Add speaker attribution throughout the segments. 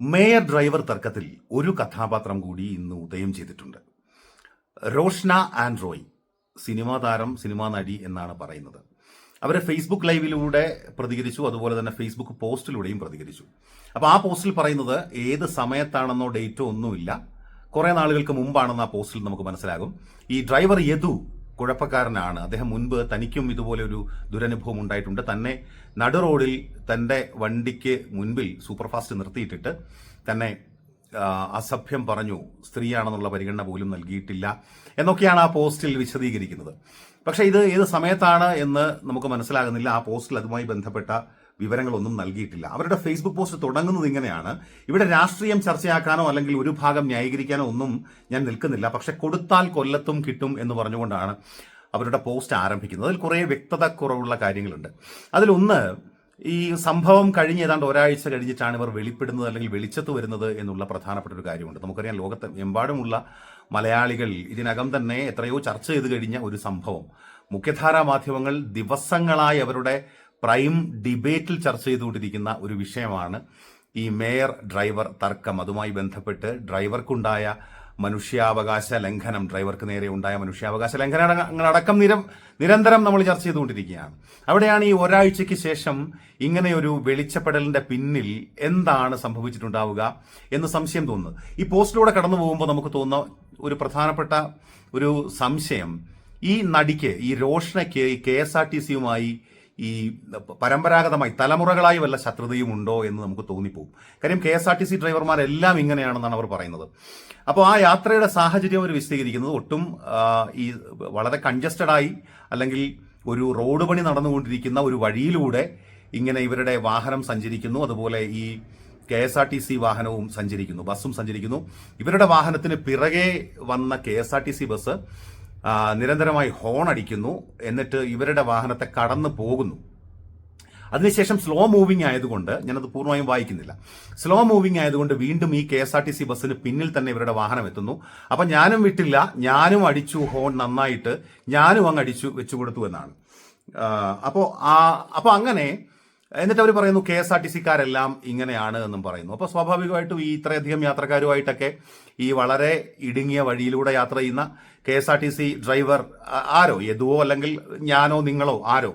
Speaker 1: Mayor driver തർക്കത്തിൽ ഒരു കഥാപാത്രം കൂടി ഇന്ന് ഉദയം ചെയ്തിട്ടുണ്ട്. റോഷ്ന ആൻഡ് റോയ് സിനിമാ താരം സിനിമാ നടി എന്നാണ് പറയുന്നത്. അവരെ ഫേസ്ബുക്ക് ലൈവിലൂടെ പ്രതികരിച്ചു അതുപോലെ തന്നെ ഫേസ്ബുക്ക് പോസ്റ്റിലൂടെയും പ്രതികരിച്ചു. അപ്പോൾ ആ പോസ്റ്റിൽ പറയുന്നത് ഏത് സമയത്താണെന്നോ ഡേറ്റോ ഒന്നുമില്ല. കുറെ നാളുകൾക്ക് മുമ്പാണെന്ന് ആ പോസ്റ്റിൽ നമുക്ക് മനസ്സിലാകും. ഈ ഡ്രൈവർ യദു കുഴപ്പക്കാരനാണ്. അദ്ദേഹം മുൻപ് തനിക്കും ഇതുപോലെ ഒരു ദുരനുഭവം ഉണ്ടായിട്ടുണ്ട്. തന്നെ നടു റോഡിൽ തന്റെ വണ്ടിക്ക് മുൻപിൽ സൂപ്പർഫാസ്റ്റ് നിർത്തിയിട്ടിട്ട് തന്നെ അസഭ്യം പറഞ്ഞു സ്ത്രീയാണെന്നുള്ള പരിഗണന പോലും നൽകിയിട്ടില്ല എന്നൊക്കെയാണ് ആ പോസ്റ്റിൽ വിശദീകരിക്കുന്നത്. പക്ഷേ ഇത് ഏത് സമയത്താണ് എന്ന് നമുക്ക് മനസ്സിലാകുന്നില്ല. ആ പോസ്റ്റിൽ അതുമായി ബന്ധപ്പെട്ട വിവരങ്ങളൊന്നും നൽകിയിട്ടില്ല. അവരുടെ ഫേസ്ബുക്ക് പോസ്റ്റ് തുടങ്ങുന്നത് ഇങ്ങനെയാണ്. ഇവിടെ രാഷ്ട്രീയം ചർച്ചയാക്കാനോ അല്ലെങ്കിൽ ഒരു ഭാഗം ന്യായീകരിക്കാനോ ഒന്നും ഞാൻ നിൽക്കുന്നില്ല. പക്ഷെ കൊടുത്താൽ കൊല്ലത്തും കിട്ടും എന്ന് പറഞ്ഞുകൊണ്ടാണ് അവരുടെ പോസ്റ്റ് ആരംഭിക്കുന്നത്. അതിൽ കുറേ വ്യക്തത കുറവുള്ള കാര്യങ്ങളുണ്ട്. അതിലൊന്ന് ഈ സംഭവം കഴിഞ്ഞ് ഏതാണ്ട് ഒരാഴ്ച കഴിഞ്ഞിട്ടാണ് ഇവർ വെളിപ്പെടുന്നത് അല്ലെങ്കിൽ വെളിച്ചത്ത് വരുന്നത് എന്നുള്ള പ്രധാനപ്പെട്ട ഒരു കാര്യമുണ്ട്. നമുക്കറിയാം ലോകത്ത് എമ്പാടുമുള്ള മലയാളികൾ ഇതിനകം തന്നെ എത്രയോ ചർച്ച ചെയ്ത് കഴിഞ്ഞ ഒരു സംഭവം. മുഖ്യധാരാ മാധ്യമങ്ങൾ ദിവസങ്ങളായി അവരുടെ പ്രൈം ഡിബേറ്റിൽ ചർച്ച ചെയ്തുകൊണ്ടിരിക്കുന്ന ഒരു വിഷയമാണ് ഈ മേയർ ഡ്രൈവർ തർക്കം. അതുമായി ബന്ധപ്പെട്ട് ഡ്രൈവർക്കുണ്ടായ മനുഷ്യാവകാശ ലംഘനം ഡ്രൈവർക്ക് നേരെ ഉണ്ടായ മനുഷ്യാവകാശ ലംഘനങ്ങളടക്കം നിരം നിരന്തരം നമ്മൾ ചർച്ച ചെയ്തുകൊണ്ടിരിക്കുകയാണ്. അവിടെയാണ് ഈ ഒരാഴ്ചയ്ക്ക് ശേഷം ഇങ്ങനെ ഒരു വെളിച്ചപ്പെടലിന്റെ പിന്നിൽ എന്താണ് സംഭവിച്ചിട്ടുണ്ടാവുക എന്ന് സംശയം തോന്നുന്നത്. ഈ പോസ്റ്റിലൂടെ കടന്നു പോകുമ്പോൾ നമുക്ക് തോന്നുന്ന ഒരു പ്രധാനപ്പെട്ട ഒരു സംശയം ഈ നടിക്ക് ഈ രോഷണയ്ക്ക് കെ എസ് ആർ ടി സിയുമായി ഈ പരമ്പരാഗതമായി തലമുറകളായി വല്ല ശത്രുതയും ഉണ്ടോ എന്ന് നമുക്ക് തോന്നിപ്പോകും. കാര്യം K S R T C ഡ്രൈവർമാരെല്ലാം ഇങ്ങനെയാണെന്നാണ് അവർ പറയുന്നത്. അപ്പോൾ ആ യാത്രയുടെ സാഹചര്യം അവർ വിശദീകരിക്കുന്നത് ഒട്ടും ഈ വളരെ കൺജസ്റ്റഡ് ആയി അല്ലെങ്കിൽ ഒരു റോഡ് പണി നടന്നുകൊണ്ടിരിക്കുന്ന ഒരു വഴിയിലൂടെ ഇങ്ങനെ ഇവരുടെ വാഹനം സഞ്ചരിക്കുന്നു. അതുപോലെ ഈ K S R T C വാഹനവും സഞ്ചരിക്കുന്നു ബസ്സും സഞ്ചരിക്കുന്നു. ഇവരുടെ വാഹനത്തിന് പിറകെ വന്ന K S R T C bus നിരന്തരമായി ഹോൺ അടിക്കുന്നു എന്നിട്ട് ഇവരുടെ വാഹനത്തെ കടന്നു പോകുന്നു. അതിനുശേഷം സ്ലോ മൂവിംഗ് ആയതുകൊണ്ട് ഞാനത് പൂർണമായും വായിക്കുന്നില്ല. സ്ലോ മൂവിംഗ് ആയതുകൊണ്ട് വീണ്ടും ഈ K S R T C ബസ്സിന് പിന്നിൽ തന്നെ ഇവരുടെ വാഹനം എത്തുന്നു. അപ്പൊ ഞാനും വിട്ടില്ല. ഞാനും അടിച്ചു ഹോൺ നന്നായിട്ട്. ഞാനും അങ്ങ് അടിച്ചു വെച്ചു കൊടുത്തു എന്നാണ്. അപ്പോൾ ആ അപ്പോൾ അങ്ങനെ എന്നിട്ട് അവർ പറയുന്നു കെ എസ് ആർ ടി സിക്കാരെല്ലാം ഇങ്ങനെയാണ് എന്നും പറയുന്നു. അപ്പോൾ സ്വാഭാവികമായിട്ടും ഈ ഇത്രയധികം യാത്രക്കാരുമായിട്ടൊക്കെ ഈ വളരെ ഇടുങ്ങിയ വഴിയിലൂടെ യാത്ര ചെയ്യുന്ന K S R T C driver ആരോ? യദുവോ അല്ലെങ്കിൽ ഞാനോ നിങ്ങളോ ആരോ?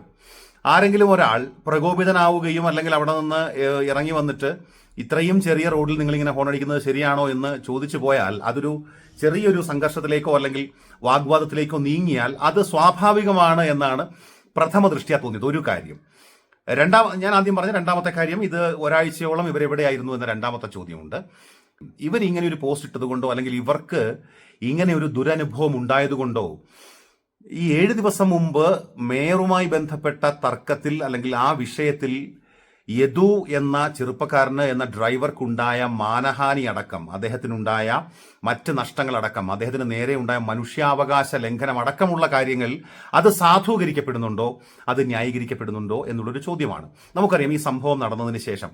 Speaker 1: ആരെങ്കിലും ഒരാൾ പ്രകോപിതനാവുകയും അല്ലെങ്കിൽ അവിടെ നിന്ന് ഇറങ്ങി വന്നിട്ട് ഇത്രയും ചെറിയ റോഡിൽ ഹോൺ അടിക്കുന്നത് ശരിയാണോ എന്ന് ചോദിച്ചു പോയാൽ അതൊരു ചെറിയൊരു സംഘർഷത്തിലേക്കോ അല്ലെങ്കിൽ വാഗ്വാദത്തിലേക്കോ നീങ്ങിയാൽ അത് സ്വാഭാവികമാണ് എന്നാണ് പ്രഥമ ദൃഷ്ടിയാ തോന്നിയത്. ഒരു കാര്യം രണ്ടാം ഞാൻ ആദ്യം പറഞ്ഞ രണ്ടാമത്തെ കാര്യം ഇത് ഒരാഴ്ചയോളം ഇവരെവിടെയായിരുന്നു എന്ന രണ്ടാമത്തെ ചോദ്യമുണ്ട്. ഇവർ ഇങ്ങനെ ഒരു പോസ്റ്റ് ഇട്ടതുകൊണ്ടോ അല്ലെങ്കിൽ ഇവർക്ക് ഇങ്ങനെ ഒരു ദുരനുഭവം ഉണ്ടായതുകൊണ്ടോ ഈ ഏഴ് ദിവസം മുമ്പ് മേയറുമായി ബന്ധപ്പെട്ട തർക്കത്തിൽ അല്ലെങ്കിൽ ആ വിഷയത്തിൽ യദു എന്ന ചെറുപ്പക്കാരന് എന്ന ഡ്രൈവർക്കുണ്ടായ മാനഹാനി അടക്കം അദ്ദേഹത്തിനുണ്ടായ മറ്റ് നഷ്ടങ്ങളടക്കം അദ്ദേഹത്തിന് നേരെ ഉണ്ടായ മനുഷ്യാവകാശ ലംഘനം അടക്കമുള്ള കാര്യങ്ങൾ അത് സാധൂകരിക്കപ്പെടുന്നുണ്ടോ അത് ന്യായീകരിക്കപ്പെടുന്നുണ്ടോ എന്നുള്ളൊരു ചോദ്യമാണ്. നമുക്കറിയാം ഈ സംഭവം നടന്നതിന് ശേഷം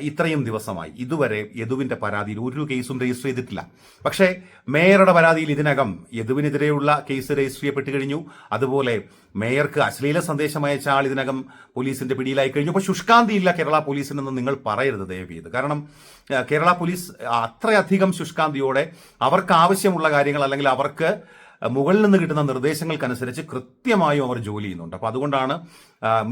Speaker 1: ഇത്രയും ദിവസമായി. ഇതുവരെ യദുവിന്റെ പരാതിയിൽ ഒരു കേസും രജിസ്റ്റർ ചെയ്തിട്ടില്ല. പക്ഷേ മേയറുടെ പരാതിയിൽ ഇതിനകം യദുവിനെതിരെയുള്ള കേസ് രജിസ്റ്റർ ചെയ്യപ്പെട്ട് കഴിഞ്ഞു. അതുപോലെ മേയർക്ക് അശ്ലീല സന്ദേശം അയച്ച ആൾ ഇതിനകം പോലീസിന്റെ പിടിയിലായി കഴിഞ്ഞു. അപ്പോൾ ശുഷ്കാന്തിയില്ല കേരള പോലീസിനെന്ന് നിങ്ങൾ പറയരുത് ദയവ് ചെയ്ത് കാരണം കേരള പോലീസ് അത്രയധികം ശുഷ്കാന്തിയോടെ അവർക്ക് ആവശ്യമുള്ള കാര്യങ്ങൾ അല്ലെങ്കിൽ അവർക്ക് മുകളിൽ നിന്ന് കിട്ടുന്ന നിർദ്ദേശങ്ങൾക്കനുസരിച്ച് കൃത്യമായും അവർ ജോലി ചെയ്യുന്നുണ്ട്. അപ്പോൾ അതുകൊണ്ടാണ്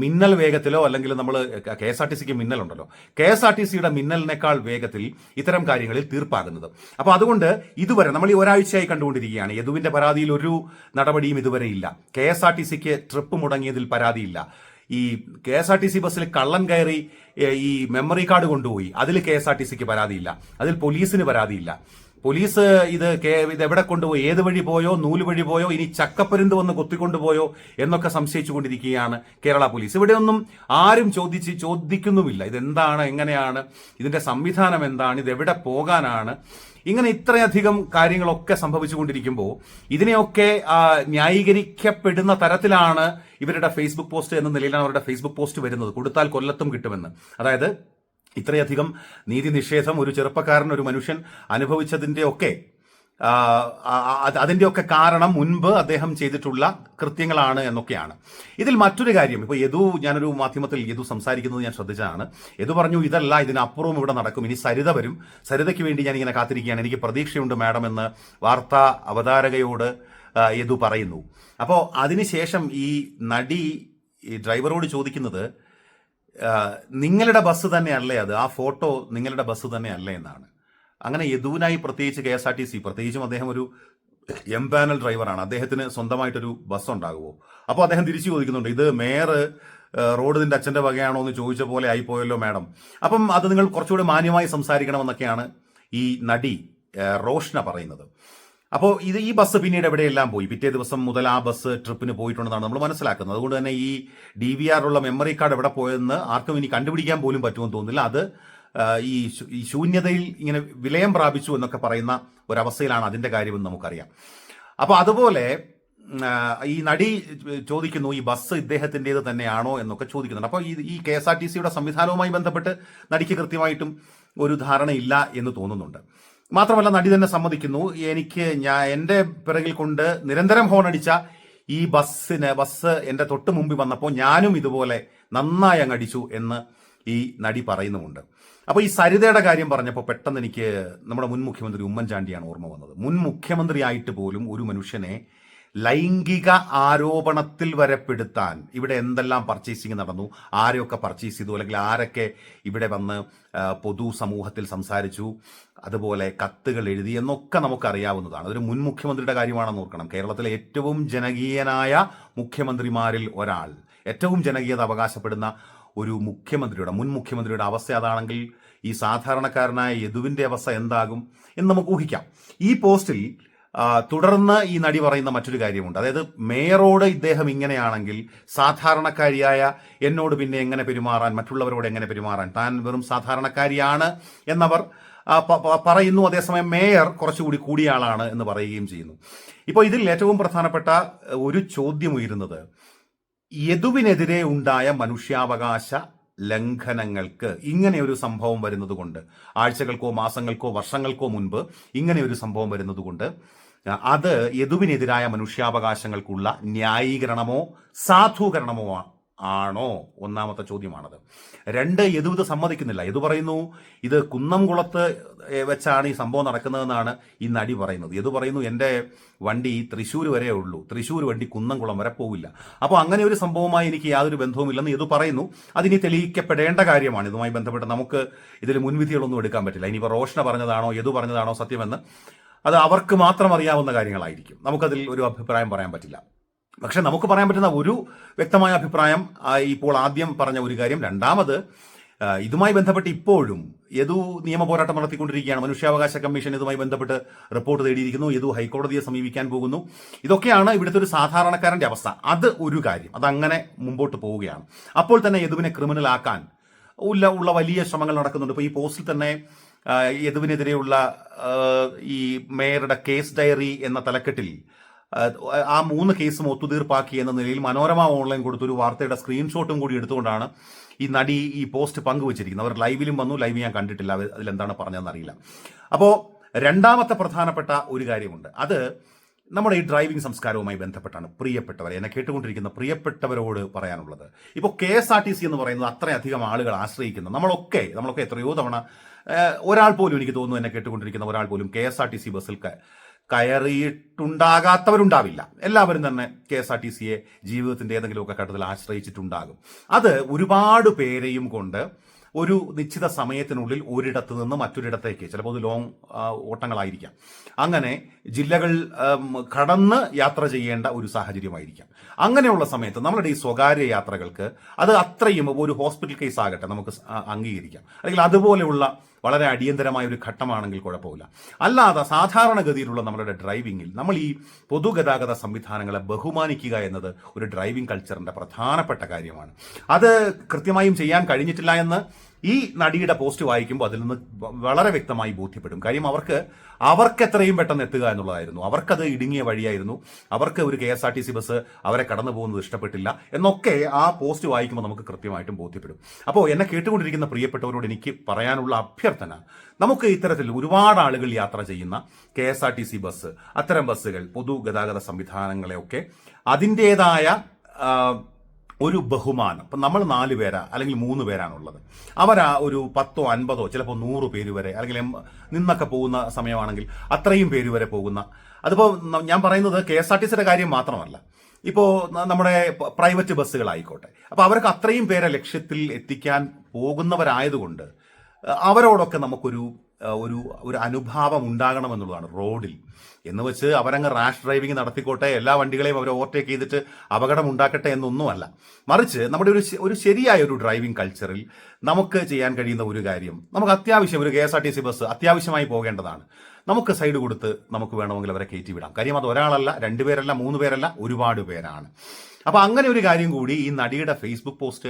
Speaker 1: മിന്നൽ വേഗത്തിലോ അല്ലെങ്കിൽ നമ്മൾ കെ എസ് ആർ ടി സിക്ക് മിന്നലുണ്ടല്ലോ. കെ എസ് ആർ ടി സിയുടെ മിന്നലിനേക്കാൾ വേഗത്തിൽ ഇത്തരം കാര്യങ്ങളിൽ തീർപ്പാകുന്നത്. അപ്പോൾ അതുകൊണ്ട് ഇതുവരെ നമ്മൾ ഈ ഒരാഴ്ചയായി കണ്ടുകൊണ്ടിരിക്കുകയാണ്. യദുവിന്റെ പരാതിയിൽ ഒരു നടപടിയും ഇതുവരെ ഇല്ല. കെ എസ് ആർ ടി സിക്ക് ട്രിപ്പ് മുടങ്ങിയതിൽ പരാതിയില്ല. ഈ K S R T C ബസ്സിൽ കള്ളൻ കയറി ഈ മെമ്മറി കാർഡ് കൊണ്ടുപോയി. അതിൽ കെ എസ് ആർ ടി സിക്ക് പരാതിയില്ല. അതിൽ പോലീസിന് പരാതിയില്ല. പോലീസ് ഇത് ഇത് എവിടെ കൊണ്ടുപോയി? ഏത് വഴി പോയോ? നൂൽ വഴി പോയോ? ഇനി ചക്കപ്പരുന്ത് വന്ന് കൊത്തിക്കൊണ്ടുപോയോ എന്നൊക്കെ സംശയിച്ചുകൊണ്ടിരിക്കുകയാണ് കേരള പോലീസ്. ഇവിടെയൊന്നും ആരും ചോദിച്ച് ചോദിക്കുന്നുമില്ല. ഇതെന്താണ്? എങ്ങനെയാണ്? ഇതിന്റെ സംവിധാനം എന്താണ്? ഇത് എവിടെ പോകാനാണ്? ഇങ്ങനെ ഇത്രയധികം കാര്യങ്ങളൊക്കെ സംഭവിച്ചുകൊണ്ടിരിക്കുമ്പോൾ ഇതിനെയൊക്കെ ന്യായീകരിക്കപ്പെടുന്ന തരത്തിലാണ് ഇവരുടെ ഫേസ്ബുക്ക് പോസ്റ്റ് എന്ന നിലയിലാണ് അവരുടെ ഫേസ്ബുക്ക് പോസ്റ്റ് വരുന്നത്. കൊടുത്താൽ കൊല്ലത്തും കിട്ടുമെന്ന്. അതായത് ഇത്രയധികം നീതി നിഷേധം ഒരു ചെറുപ്പക്കാരൻ ഒരു മനുഷ്യൻ അനുഭവിച്ചതിന്റെ ഒക്കെ അതിന്റെ ഒക്കെ കാരണം മുൻപ് അദ്ദേഹം ചെയ്തിട്ടുള്ള കൃത്യങ്ങളാണ് എന്നൊക്കെയാണ്. ഇതിൽ മറ്റൊരു കാര്യം ഇപ്പൊ യദു ഞാനൊരു മാധ്യമത്തിൽ യദു സംസാരിക്കുന്നത് ഞാൻ ശ്രദ്ധിച്ചതാണ്. യദു പറഞ്ഞു ഇതല്ല ഇതിനപ്പുറവും ഇവിടെ നടക്കും. ഇനി സരിത വരും. സരിതയ്ക്ക് വേണ്ടി ഞാൻ ഇങ്ങനെ കാത്തിരിക്കുകയാണ്. എനിക്ക് പ്രതീക്ഷയുണ്ട് മാഡം എന്ന് വാർത്താ അവതാരകയോട് യദു പറയുന്നു. അപ്പോൾ അതിനുശേഷം ഈ നടി ഡ്രൈവറോട് ചോദിക്കുന്നത് നിങ്ങളുടെ ബസ് തന്നെയല്ലേ അത്? ആ ഫോട്ടോ നിങ്ങളുടെ ബസ് തന്നെയല്ലേ എന്നാണ്. അങ്ങനെ യദുവിനായി പ്രത്യേകിച്ച് K S R T C പ്രത്യേകിച്ചും അദ്ദേഹം ഒരു എം പാനൽ ഡ്രൈവറാണ്. അദ്ദേഹത്തിന് സ്വന്തമായിട്ടൊരു ബസ് ഉണ്ടാകുമോ? അപ്പോൾ അദ്ദേഹം തിരിച്ചു ചോദിക്കുന്നുണ്ട് ഇത് മേയർ റോഡ് നിന്റെ അച്ഛന്റെ വകയാണോ? എന്ന് ചോദിച്ച പോലെ ആയിപ്പോയല്ലോ മാഡം. അപ്പം അത് നിങ്ങൾ കുറച്ചുകൂടി മാന്യമായി സംസാരിക്കണമെന്നൊക്കെയാണ് ഈ നടി റോഷ്ന പറയുന്നത്. അപ്പോൾ ഇത് ഈ ബസ് പിന്നീട് എവിടെയെല്ലാം പോയി? പിറ്റേ ദിവസം മുതൽ ആ ബസ് ട്രിപ്പിന് പോയിട്ടുണ്ടെന്നാണ് നമ്മൾ മനസ്സിലാക്കുന്നത്. അതുകൊണ്ട് തന്നെ ഈ ഡി വി ആറുള്ള മെമ്മറി കാർഡ് എവിടെ പോയെന്ന് ആർക്കും ഇനി കണ്ടുപിടിക്കാൻ പോലും പറ്റുമെന്ന് തോന്നുന്നില്ല. അത് ഈ ഈ ശൂന്യതയിൽ ഇങ്ങനെ വിലയം പ്രാപിച്ചു എന്നൊക്കെ പറയുന്ന ഒരവസ്ഥയിലാണ് അതിന്റെ കാര്യമെന്ന് നമുക്കറിയാം. അപ്പോൾ അതുപോലെ ഈ നടി ചോദിക്കുന്നു ഈ ബസ് ഇദ്ദേഹത്തിന്റെത് തന്നെയാണോ? എന്നൊക്കെ ചോദിക്കുന്നുണ്ട്. അപ്പോൾ ഈ ഈ കെ എസ് ആർ ടി സിയുടെ സംവിധാനവുമായി ബന്ധപ്പെട്ട് നടിക്ക് കൃത്യമായിട്ടും ഒരു ധാരണയില്ല എന്ന് തോന്നുന്നുണ്ട്. മാത്രമല്ല നടി തന്നെ സമ്മതിക്കുന്നു. എനിക്ക് ഞാൻ എന്റെ പിറകിൽ കൊണ്ട് നിരന്തരം ഹോൺ അടിച്ച ഈ ബസ്സിന് ബസ് എന്റെ തൊട്ട് മുമ്പിൽ വന്നപ്പോൾ ഞാനും ഇതുപോലെ നന്നായി അങ്ങടിച്ചു എന്ന് ഈ നടി പറയുന്നുമുണ്ട്. അപ്പോൾ ഈ സരിതയുടെ കാര്യം പറഞ്ഞപ്പോൾ പെട്ടെന്ന് എനിക്ക് നമ്മുടെ മുൻ മുഖ്യമന്ത്രി ഉമ്മൻചാണ്ടിയാണ് ഓർമ്മ വന്നത്. മുൻ മുഖ്യമന്ത്രിയായിട്ട് പോലും ഒരു മനുഷ്യനെ ലൈംഗിക ആരോപണത്തിൽ വരെ പെടുത്താൻ ഇവിടെ എന്തെല്ലാം പർച്ചേസിങ് നടന്നു? ആരെയൊക്കെ പർച്ചേസ് ചെയ്തു? അല്ലെങ്കിൽ ആരൊക്കെ ഇവിടെ വന്ന് പൊതു സമൂഹത്തിൽ സംസാരിച്ചു? അതുപോലെ കത്തുകൾ എഴുതി എന്നൊക്കെ നമുക്കറിയാവുന്നതാണ്. അതൊരു മുൻ മുഖ്യമന്ത്രിയുടെ കാര്യമാണെന്ന് ഓർക്കണം. കേരളത്തിലെ ഏറ്റവും ജനകീയനായ മുഖ്യമന്ത്രിമാരിൽ ഒരാൾ. ഏറ്റവും ജനകീയത അവകാശപ്പെടുന്ന ഒരു മുഖ്യമന്ത്രിയുടെ മുൻ മുഖ്യമന്ത്രിയുടെ അവസ്ഥ അതാണെങ്കിൽ ഈ സാധാരണക്കാരനായ യദുവിന്റെ അവസ്ഥ എന്താകും എന്ന് നമുക്ക് ഊഹിക്കാം. ഈ പോസ്റ്റിൽ തുടർന്ന് ഈ നടി പറയുന്ന മറ്റൊരു കാര്യമുണ്ട്. അതായത് മേയറോട് ഇദ്ദേഹം ഇങ്ങനെയാണെങ്കിൽ സാധാരണക്കാരിയായ എന്നോട് പിന്നെ എങ്ങനെ പെരുമാറാൻ മറ്റുള്ളവരോട് എങ്ങനെ പെരുമാറാൻ? താൻ വെറും സാധാരണക്കാരിയാണ് എന്നവർ പറയുന്നു. അതേസമയം മേയർ കുറച്ചുകൂടി കൂടിയ ആളാണ് എന്ന് പറയുകയും ചെയ്യുന്നു. ഇപ്പോൾ ഇതിൽ ഏറ്റവും പ്രധാനപ്പെട്ട ഒരു ചോദ്യം ഉയരുന്നത് യദുവിനെതിരെ ഉണ്ടായ മനുഷ്യാവകാശ ലംഘനങ്ങൾക്ക് ഇങ്ങനെ ഒരു സംഭവം വരുന്നതുകൊണ്ട് ആഴ്ചകൾക്കോ മാസങ്ങൾക്കോ വർഷങ്ങൾക്കോ മുൻപ് ഇങ്ങനെ ഒരു സംഭവം വരുന്നതുകൊണ്ട് അത് യദുവിനെതിരായ മനുഷ്യാവകാശങ്ങൾക്കുള്ള ന്യായീകരണമോ സാധൂകരണമോ ആണോ ഒന്നാമത്തെ ചോദ്യമാണത്. രണ്ട് യദുവിത് ഇത് സമ്മതിക്കുന്നില്ല. യദു പറയുന്നു? ഇത് കുന്നംകുളത്ത് വെച്ചാണ് ഈ സംഭവം നടക്കുന്നതെന്നാണ് ഈ നടി പറയുന്നത്. യദു പറയുന്നു? എന്റെ വണ്ടി തൃശ്ശൂർ വരെ ഉള്ളൂ. തൃശ്ശൂർ വണ്ടി കുന്നംകുളം വരെ പോവില്ല. അപ്പോൾ അങ്ങനെ ഒരു സംഭവമായി എനിക്ക് യാതൊരു ബന്ധവുമില്ലെന്ന് യദു പറയുന്നു? അതിനി തെളിയിക്കപ്പെടേണ്ട കാര്യമാണ്. ഇതുമായി ബന്ധപ്പെട്ട് നമുക്ക് ഇതിൽ മുൻവിധികളൊന്നും എടുക്കാൻ പറ്റില്ല. ഇനിയിപ്പോൾ റോഷന പറഞ്ഞതാണോ യദു പറഞ്ഞതാണോ സത്യമെന്ന് അത് അവർക്ക് മാത്രം അറിയാവുന്ന കാര്യങ്ങളായിരിക്കും. നമുക്കതിൽ ഒരു അഭിപ്രായം പറയാൻ പറ്റില്ല. പക്ഷെ നമുക്ക് പറയാൻ പറ്റുന്ന ഒരു വ്യക്തമായ അഭിപ്രായം ഇപ്പോൾ ആദ്യം പറഞ്ഞ ഒരു കാര്യം. രണ്ടാമത് ഇതുമായി ബന്ധപ്പെട്ട് ഇപ്പോഴും യദു നിയമ പോരാട്ടം നടത്തിക്കൊണ്ടിരിക്കുകയാണ്. മനുഷ്യാവകാശ കമ്മീഷൻ ഇതുമായി ബന്ധപ്പെട്ട് റിപ്പോർട്ട് തേടിയിരിക്കുന്നു. യദു ഹൈക്കോടതിയെ സമീപിക്കാൻ പോകുന്നു. ഇതൊക്കെയാണ് ഇവിടുത്തെ ഒരു സാധാരണക്കാരന്റെ അവസ്ഥ. അത് ഒരു കാര്യം. അതങ്ങനെ മുമ്പോട്ട് പോവുകയാണ്. അപ്പോൾ തന്നെ യദുവിനെ ക്രിമിനൽ ആക്കാൻ ഉള്ള ഉള്ള വലിയ ശ്രമങ്ങൾ നടക്കുന്നുണ്ട്. ഇപ്പോൾ ഈ പോസ്റ്റിൽ തന്നെ യദുവിനെതിരെയുള്ള ഈ മേയറുടെ കേസ് ഡയറി എന്ന തലക്കെട്ടിൽ ആ, മൂന്ന് കേസും ഒത്തുതീർപ്പാക്കി എന്ന നിലയിൽ മനോരമ ഓൺലൈൻ കൊടുത്തൊരു വാർത്തയുടെ സ്ക്രീൻഷോട്ടും കൂടി എടുത്തുകൊണ്ടാണ് ഈ നടി ഈ പോസ്റ്റ് പങ്കുവച്ചിരിക്കുന്നത്. അവർ ലൈവിലും വന്നു ലൈവ് ഞാൻ കണ്ടിട്ടില്ല. അതിലെന്താണ് പറഞ്ഞതെന്ന് അറിയില്ല അപ്പോൾ രണ്ടാമത്തെ പ്രധാനപ്പെട്ട ഒരു കാര്യമുണ്ട്. അത് നമ്മുടെ ഈ ഡ്രൈവിംഗ് സംസ്കാരവുമായി ബന്ധപ്പെട്ടാണ് പ്രിയപ്പെട്ടവരെ. എന്നെ കേട്ടുകൊണ്ടിരിക്കുന്ന പ്രിയപ്പെട്ടവരോട് പറയാനുള്ളത്. ഇപ്പോൾ K S R T C എന്ന് പറയുന്നത് അത്രയധികം ആളുകൾ ആശ്രയിക്കുന്നു നമ്മളൊക്കെ നമ്മളൊക്കെ എത്രയോ തവണ ഒരാൾ പോലും എനിക്ക് തോന്നുന്നു എന്നെ കേട്ടുകൊണ്ടിരിക്കുന്ന ഒരാൾ പോലും K S R T C ബസ്സിൽ കയറിയിട്ടുണ്ടാകാത്തവരുണ്ടാവില്ല. എല്ലാവരും തന്നെ കെ എസ് ആർ ടി സിയെ ജീവിതത്തിന്റെ ഏതെങ്കിലുമൊക്കെ ഘട്ടത്തിൽ ആശ്രയിച്ചിട്ടുണ്ടാകും. അത് ഒരുപാട് പേരെയും കൊണ്ട് ഒരു നിശ്ചിത സമയത്തിനുള്ളിൽ ഒരിടത്ത് നിന്ന് മറ്റൊരിടത്തേക്ക് ചിലപ്പോൾ അത് ലോങ് ഓട്ടങ്ങളായിരിക്കാം. അങ്ങനെ ജില്ലകൾ കടന്ന് യാത്ര ചെയ്യേണ്ട ഒരു സാഹചര്യമായിരിക്കാം. അങ്ങനെയുള്ള സമയത്ത് നമ്മളുടെ ഈ സ്വകാര്യ യാത്രകൾക്ക് അത് അത്രയും ഒരു ഹോസ്പിറ്റൽ കേസ് ആകട്ടെ നമുക്ക് അംഗീകരിക്കാം. അല്ലെങ്കിൽ അതുപോലെയുള്ള വളരെ അടിയന്തരമായ ഒരു ഘട്ടമാണെങ്കിൽ കുഴപ്പമില്ല. അല്ലാതെ സാധാരണഗതിയിലുള്ള നമ്മളുടെ ഡ്രൈവിങ്ങിൽ നമ്മൾ ഈ പൊതുഗതാഗത സംവിധാനങ്ങളെ ബഹുമാനിക്കുക എന്നത് ഒരു ഡ്രൈവിംഗ് കൾച്ചറിന്റെ പ്രധാനപ്പെട്ട കാര്യമാണ്. അത് കൃത്യമായും ചെയ്യാൻ കഴിഞ്ഞിട്ടില്ല എന്ന് ഈ നടിയുടെ പോസ്റ്റ് വായിക്കുമ്പോൾ അതിൽ നിന്ന് വളരെ വ്യക്തമായി ബോധ്യപ്പെടും. കാര്യം അവർക്ക് അവർക്ക് എത്രയും പെട്ടെന്ന് എത്തുക എന്നുള്ളതായിരുന്നു. അവർക്കത് ഇടുങ്ങിയ വഴിയായിരുന്നു. അവർക്ക് ഒരു K S R T C bus അവരെ കടന്നു പോകുന്നത് ഇഷ്ടപ്പെട്ടില്ല എന്നൊക്കെ ആ പോസ്റ്റ് വായിക്കുമ്പോൾ നമുക്ക് കൃത്യമായിട്ടും ബോധ്യപ്പെടും. അപ്പോൾ എന്നെ കേട്ടുകൊണ്ടിരിക്കുന്ന പ്രിയപ്പെട്ടവരോട് എനിക്ക് പറയാനുള്ള അഭ്യർത്ഥന നമുക്ക് ഇത്തരത്തിൽ ഒരുപാട് ആളുകൾ യാത്ര ചെയ്യുന്ന K S R T C bus അത്തരം ബസ്സുകൾ പൊതുഗതാഗത സംവിധാനങ്ങളെയൊക്കെ അതിന്റെതായ ഒരു ബഹുമാനം. ഇപ്പം നമ്മൾ നാല് പേരാ അല്ലെങ്കിൽ മൂന്ന് പേരാണുള്ളത് അവരാ ഒരു പത്തോ അൻപതോ ചിലപ്പോൾ നൂറ് പേര് വരെ അല്ലെങ്കിൽ നിന്നൊക്കെ പോകുന്ന സമയമാണെങ്കിൽ അത്രയും പേര് വരെ പോകുന്ന. അതിപ്പോൾ ഞാൻ പറയുന്നത് കെ എസ് ആർ ടി സിയുടെ കാര്യം മാത്രമല്ല. ഇപ്പോൾ നമ്മുടെ പ്രൈവറ്റ് ബസ്സുകളായിക്കോട്ടെ. അപ്പോൾ അവർക്ക് അത്രയും പേരെ ലക്ഷ്യത്തിൽ എത്തിക്കാൻ പോകുന്നവരായതുകൊണ്ട് അവരോടൊക്കെ നമുക്കൊരു ഒരു ഒരു അനുഭാവം ഉണ്ടാകണമെന്നുള്ളതാണ് റോഡിൽ. എന്ന് വെച്ച് അവരങ്ങ് റാഷ് ഡ്രൈവിംഗ് നടത്തിക്കോട്ടെ എല്ലാ വണ്ടികളെയും അവർ ഓവർടേക്ക് ചെയ്തിട്ട് അപകടം ഉണ്ടാക്കട്ടെ എന്നൊന്നുമല്ല. മറിച്ച് നമ്മുടെ ഒരു ഒരു ശരിയായ ഒരു ഡ്രൈവിംഗ് കൾച്ചറിൽ നമുക്ക് ചെയ്യാൻ കഴിയുന്ന ഒരു കാര്യം നമുക്ക് അത്യാവശ്യം ഒരു K S R T C bus അത്യാവശ്യമായി പോകേണ്ടതാണ്. നമുക്ക് സൈഡ് കൊടുത്ത് നമുക്ക് വേണമെങ്കിൽ അവരെ കയറ്റി വിടാം. കാര്യം അത് ഒരാളല്ല രണ്ടുപേരല്ല മൂന്ന് പേരല്ല ഒരുപാട് പേരാണ്. അപ്പോൾ അങ്ങനെ ഒരു കാര്യം കൂടി ഈ നടിയുടെ ഫേസ്ബുക്ക് പോസ്റ്റ്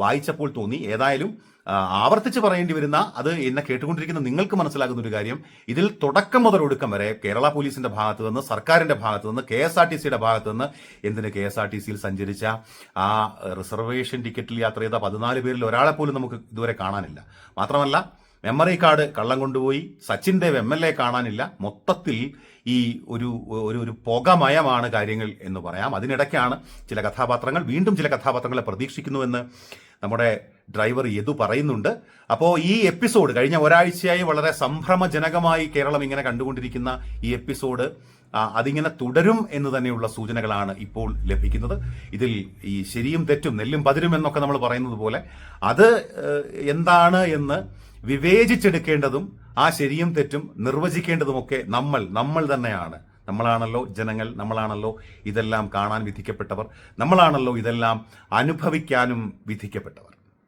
Speaker 1: വായിച്ചപ്പോൾ തോന്നി. ഏതായാലും ആവർത്തിച്ച് പറയേണ്ടി വരുന്ന അത് എന്നെ കേട്ടുകൊണ്ടിരിക്കുന്ന നിങ്ങൾക്ക് മനസ്സിലാകുന്ന ഒരു കാര്യം. ഇതിൽ തുടക്കം മുതൽ ഒടുക്കം വരെ കേരള പോലീസിന്റെ ഭാഗത്തു നിന്ന് സർക്കാരിന്റെ ഭാഗത്തു നിന്ന് കെ എസ് ആർ ടി സിയുടെ ഭാഗത്ത് നിന്ന് എന്തിന് കെ എസ് ആർ ടി സിയിൽ സഞ്ചരിച്ച ആ റിസർവേഷൻ ടിക്കറ്റിൽ യാത്ര ചെയ്ത പതിനാല് പേരിൽ ഒരാളെ പോലും നമുക്ക് ഇതുവരെ കാണാനില്ല. മാത്രമല്ല മെമ്മറി കാർഡ് കള്ളം കൊണ്ടുപോയി Sachin Dev M L A കാണാനില്ല. മൊത്തത്തിൽ ഈ ഒരു ഒരു ഒരു പുകമയമാണ് കാര്യങ്ങൾ എന്ന് പറയാം. അതിനിടയ്ക്കാണ് ചില കഥാപാത്രങ്ങൾ വീണ്ടും ചില കഥാപാത്രങ്ങളെ പ്രതീക്ഷിക്കുന്നുവെന്ന് നമ്മുടെ ഡ്രൈവർ യദു പറയുന്നുണ്ട്. അപ്പോൾ ഈ എപ്പിസോഡ് കഴിഞ്ഞ ഒരാഴ്ചയായി വളരെ സംഭ്രമജനകമായി കേരളം ഇങ്ങനെ കണ്ടുകൊണ്ടിരിക്കുന്ന ഈ എപ്പിസോഡ് അതിങ്ങനെ തുടരും എന്ന് തന്നെയുള്ള സൂചനകളാണ് ഇപ്പോൾ ലഭിക്കുന്നത്. ഇതിൽ ഈ ശരിയും തെറ്റും നെല്ലും പതിരും എന്നൊക്കെ നമ്മൾ പറയുന്നത് പോലെ അത് എന്താണ് എന്ന് വിവേചിച്ചെടുക്കേണ്ടതും ആ ശരിയും തെറ്റും നിർവചിക്കേണ്ടതുമൊക്കെ നമ്മൾ നമ്മൾ തന്നെയാണ്. നമ്മളാണല്ലോ ജനങ്ങൾ നമ്മളാണല്ലോ ഇതെല്ലാം കാണാൻ വിധിക്കപ്പെട്ടവർ നമ്മളാണല്ലോ ഇതെല്ലാം അനുഭവിക്കാനും വിധിക്കപ്പെട്ടവർ.